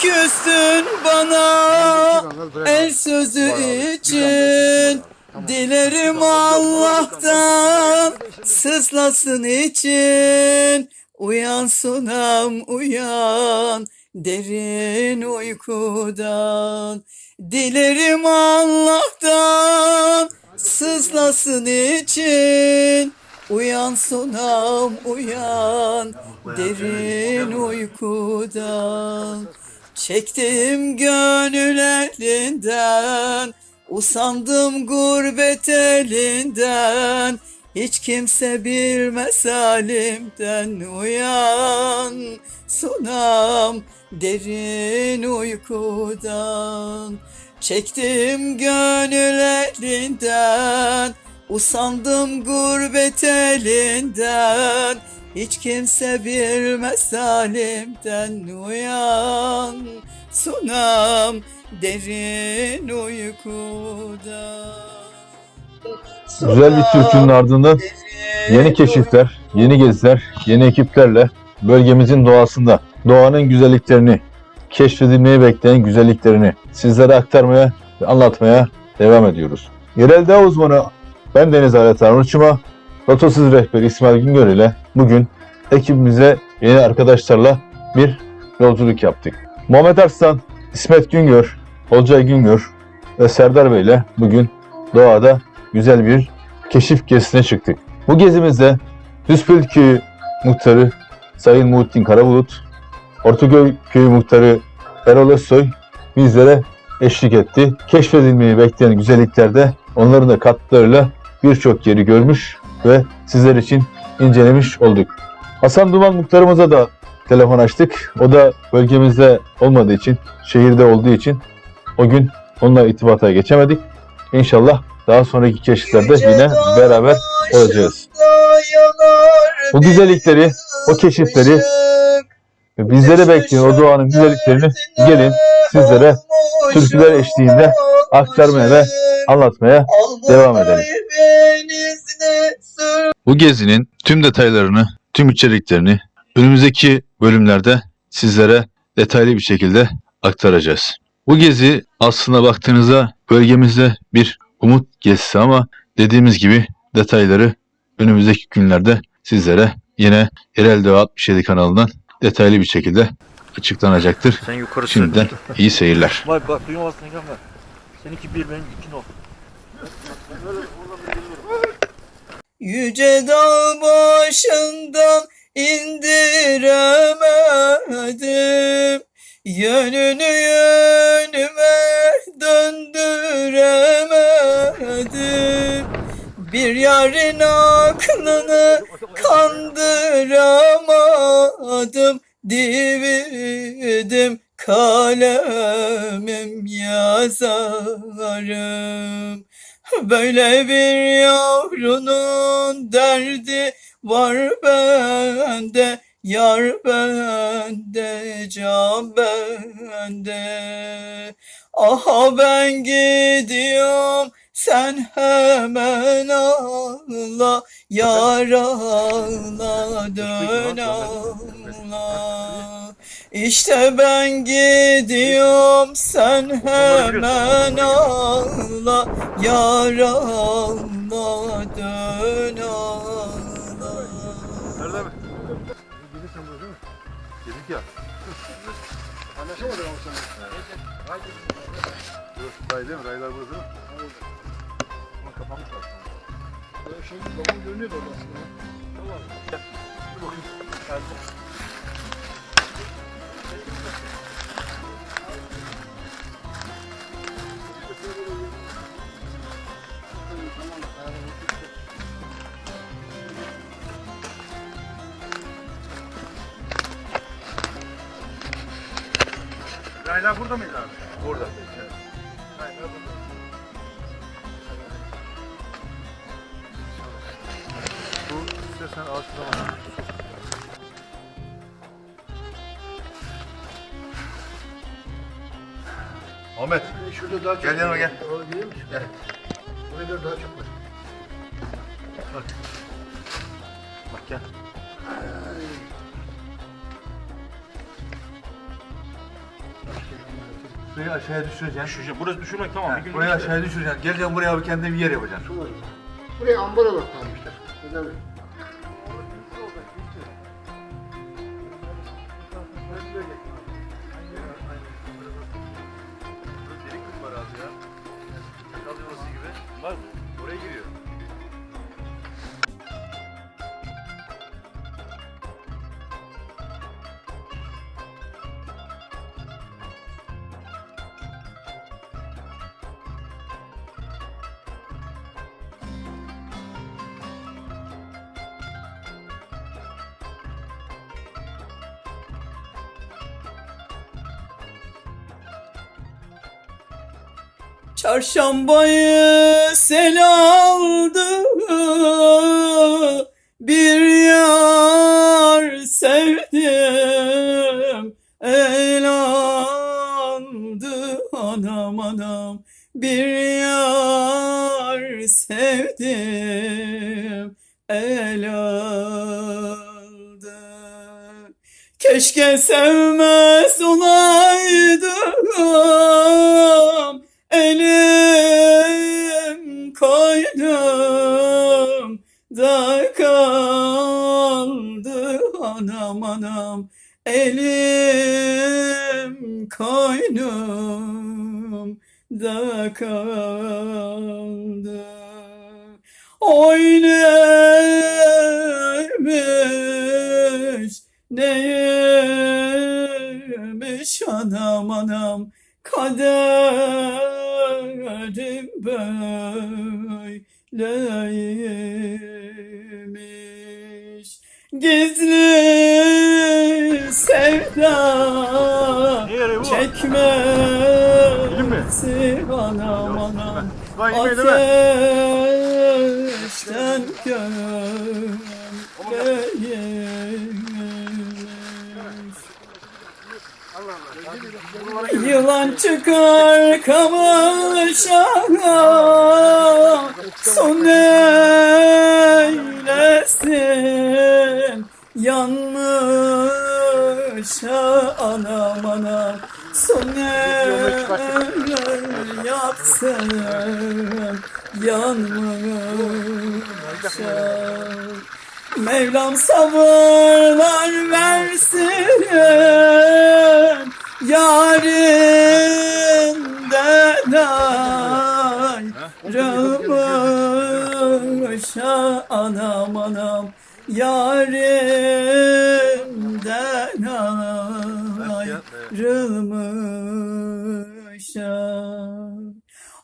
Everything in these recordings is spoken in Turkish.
Küstün bana. El sözü için Dilerim Allah'tan. Sızlasın için. Uyan sunam uyan. Derin uykudan. Dilerim Allah'tan. Sızlasın için. Uyan sunam uyan. Derin uykudan Çektim gönül elinden Usandım gurbet elinden. Hiç kimse bilmez halimden Uyan sunam derin uykudan. Çektim gönül elinden Usandım gurbet elinden Hiç kimse bilmez halimden Uyan. Sunam derin uykuda. Güzel bir türkünün ardından yeni keşifler, yeni geziler, yeni ekiplerle bölgemizin doğasında doğanın güzelliklerini, keşfedilmeyi bekleyen güzelliklerini sizlere aktarmaya ve anlatmaya devam ediyoruz. Yerel dağ uzmanı ben Deniz Alet Arnavutçuma, Rotosuz rehberi İsmail Güngör ile bugün ekibimize yeni arkadaşlarla bir yolculuk yaptık. Muhammed Arslan, İsmet Güngör, Olcay Güngör ve Serdar Bey ile bugün doğada güzel bir keşif gezisine çıktık. Bu gezimizde Düzpül Köyü Muhtarı Sayın Muhittin Karabulut, Ortaköy Köyü Muhtarı Erol Özsoy bizlere eşlik etti. Keşfedilmeyi bekleyen güzelliklerde onların da katkılarıyla birçok yeri görmüş ve sizler için incelemiş olduk. Hasan Duman muhtarımıza da telefon açtık. O da bölgemizde olmadığı için, şehirde olduğu için o gün onunla irtibata geçemedik. İnşallah daha sonraki keşiflerde yine beraber olacağız. Bu güzellikleri, o keşifleri bizleri bekleyen o doğanın güzelliklerini gelin sizlere türküler eşliğinde aktarmaya ve anlatmaya devam edelim. Bu gezinin tüm detaylarını, tüm içeriklerini önümüzdeki bölümlerde sizlere detaylı bir şekilde aktaracağız. Bu gezi aslında baktığınızda bölgemizde bir umut gezisi ama dediğimiz gibi detayları önümüzdeki günlerde sizlere yine Yerel Doğa 67 kanalından detaylı bir şekilde açıklanacaktır. Sen yukarı Şimdiden iyi seyirler. Bak bak duyamazsın. Seninki bir benim iki no. Yüce dağ başından indiremedim. Yönünü yönüme döndüremedim. Bir yarın aklını kandıramadım Dividim. Kalemim yazarım Böyle bir yavrunun derdi var bende Yar bende, can bende. Aha ben gidiyorum sen hemen ağla Yar ağla dön ağla İşte ben gidiyorum sen hemen ağla Yar ağla dön ağla Nerede mi? Gelirsen burada değil mi? Geldik ya. Anlaşamadık ama sana. Dur, ray değil mi? Raylar burada değil mi? Ama kapanmış var. Şey, babam görünüyordu orada aslında. Tamam. Gel. Bakayım. Geldim. Rayla burada mıydı abi? Burada. Rayla burada. Bu istersen ağaç zamanı Şurada daha çok Gel yanıma gel. O değil mi? Gel. Buraya da daha çok var. Bak gel. Burayı aşağıya düşüreceksin. Düşeceğim. Burası düşürmek tamam. Bir gün Burayı düşer. aşağıya düşüreceksin. Geleceğim buraya abi kendine bir yer yapacaksın. Su var. Buraya ambar olarak kalmışlar. Neden Çarşambayı sel aldı. Bir yar sevdim. El aldı anam anam. Bir yar sevdim. El aldı Keşke sevmez olaydım Elim koydum da kaldı. Anam anam. Elim koynum da kaldı. Oy neymiş anam anam Kaderim böyleymiş Gizli sevda? Çekmesi anam anam. Ateşten gömleğimiz Yılan çıkar kamışa Son eylesin Yanmışa anam anam Son yapsın Yanmışa. Mevlam sabırlar versin Yarinden ayrılmışa anam. Anam Yarinden ayrılmışa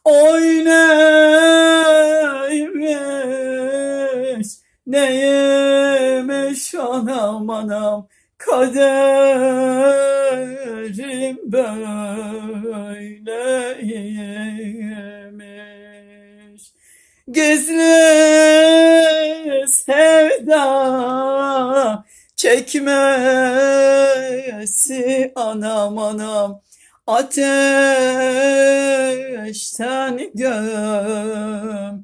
Oy neymiş Neymiş anam anam. Kaderim böyleymiş Gizli sevda çekmesi anam anam. Ateşten gömleğimi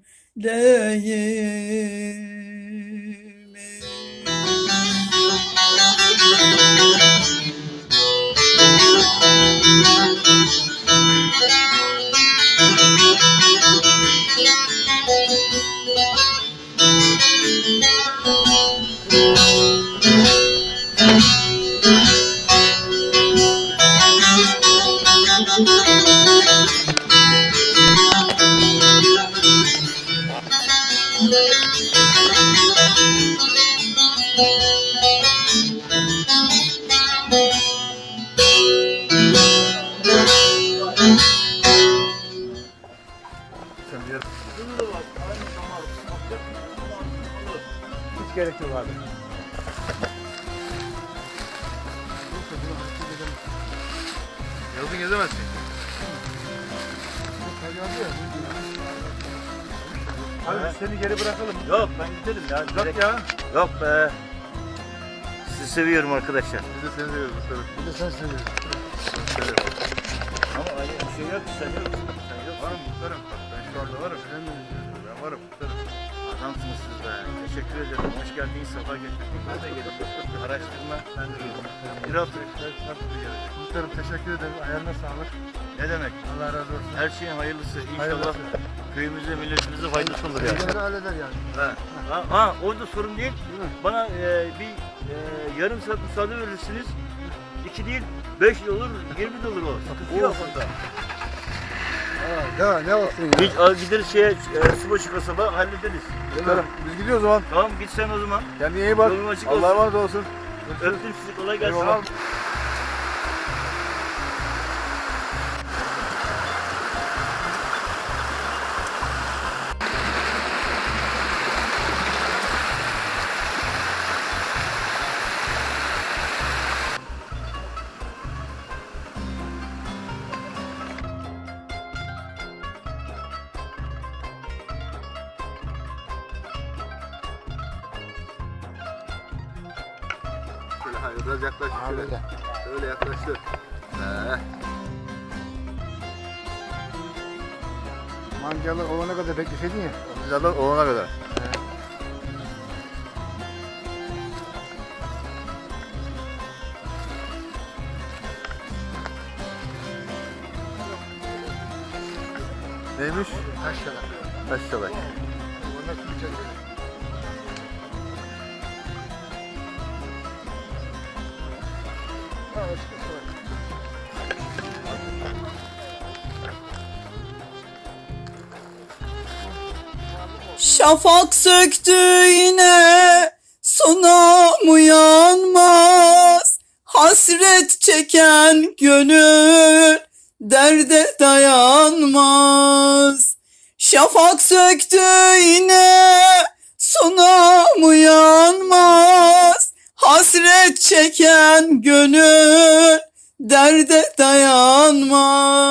Ben giderim ya. Yok Direkt- ya. Yok be. Sizi seviyorum arkadaşlar. Biz de seni seviyoruz muhtarım. Bir de sen seviyorsun. Ama öyle bir şey yok. Sen yok. Sen yok. Varım muhtarım. Bak ben şu anda varım. Ben varım muhtarım. Adamsınız siz be. Teşekkür ederim. Hoş geldiniz. Sefa getirdin. Ben de geldim. Araştırma. Ben de geldim. Bir hafta. Muhtarım teşekkür ederim. Ayarına sağlık. Ne demek? Allah razı olsun. Her şeyin hayırlısı. İnşallah Hayırlısı. köyümüze, milletimize faydası olur yani. Geceleri halleder yani. Ha, ha, ha orada sorun değil. Bana e, bir e, yarım saat müsaade verirsiniz. İki değil, beş de olur, yirmi de olur o. Sıkıntı yok onda. Ha, ne, olsun ya. Biz a, gideriz şeye, e, subaşı kasaba hallederiz. Muhtarım biz gidiyoruz o zaman. Tamam git sen o zaman. Kendine iyi bak. Yolun açık olsun. Allah'a emanet olsun. Öptüm sizi, kolay gelsin. Eyvallah. Hayır biraz yaklaş. Şöyle, Öyle. şöyle yaklaştır. He. Mancalı olana kadar bekleseydin ya. Güzelden olana kadar. Neymiş? Taş yalan. Taş çalak. Ondan su Şafak söktü yine sonam uyanmaz Hasret çeken gönül derde dayanmaz. Şafak söktü yine sonam uyanmaz Hasret çeken gönül derde dayanmaz.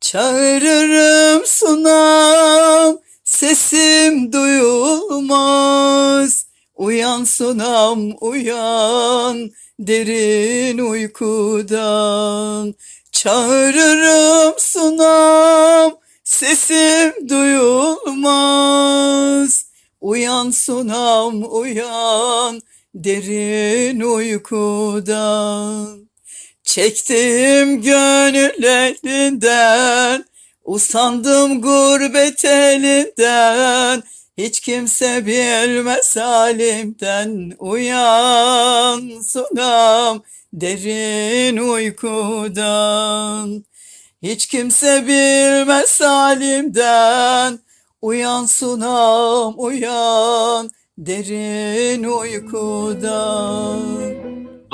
Çağırırım sunam sesim duyulmaz. Uyan sunam uyan derin uykudan. Çağırırım sunam sesim duyulmaz. Uyan sunam uyan derin uykudan Çektim gönül elinden Usandım gurbet elinden. Hiç kimse bilmez halimden Uyan sunam. Derin uykudan Hiç kimse bilmez halimden. Uyan sunam uyan derin uykudan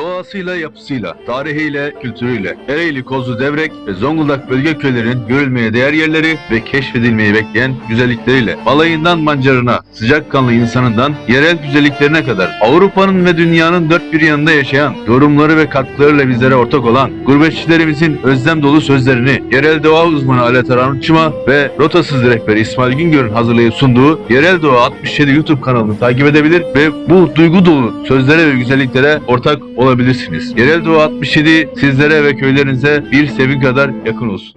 Doğasıyla, yapısıyla, tarihiyle, kültürüyle Ereğli, Kozlu, Devrek ve Zonguldak bölge köylerinin görülmeye değer yerleri ve keşfedilmeyi bekleyen güzellikleriyle balayından mancarına, sıcakkanlı insanından yerel güzelliklerine kadar Avrupa'nın ve dünyanın dört bir yanında yaşayan, yorumları ve katkılarıyla bizlere ortak olan gurbetçilerimizin özlem dolu sözlerini yerel doğa uzmanı Alet Arançıma ve rotasız rehberi İsmail Güngör'ün hazırlayıp sunduğu Yerel Doğa 67 YouTube kanalını takip edebilir ve bu duygu dolu sözlere ve güzelliklere ortak olabilirsiniz. Yerel Doğa 67 sizlere ve köylerinize bir sevgi kadar yakın olsun.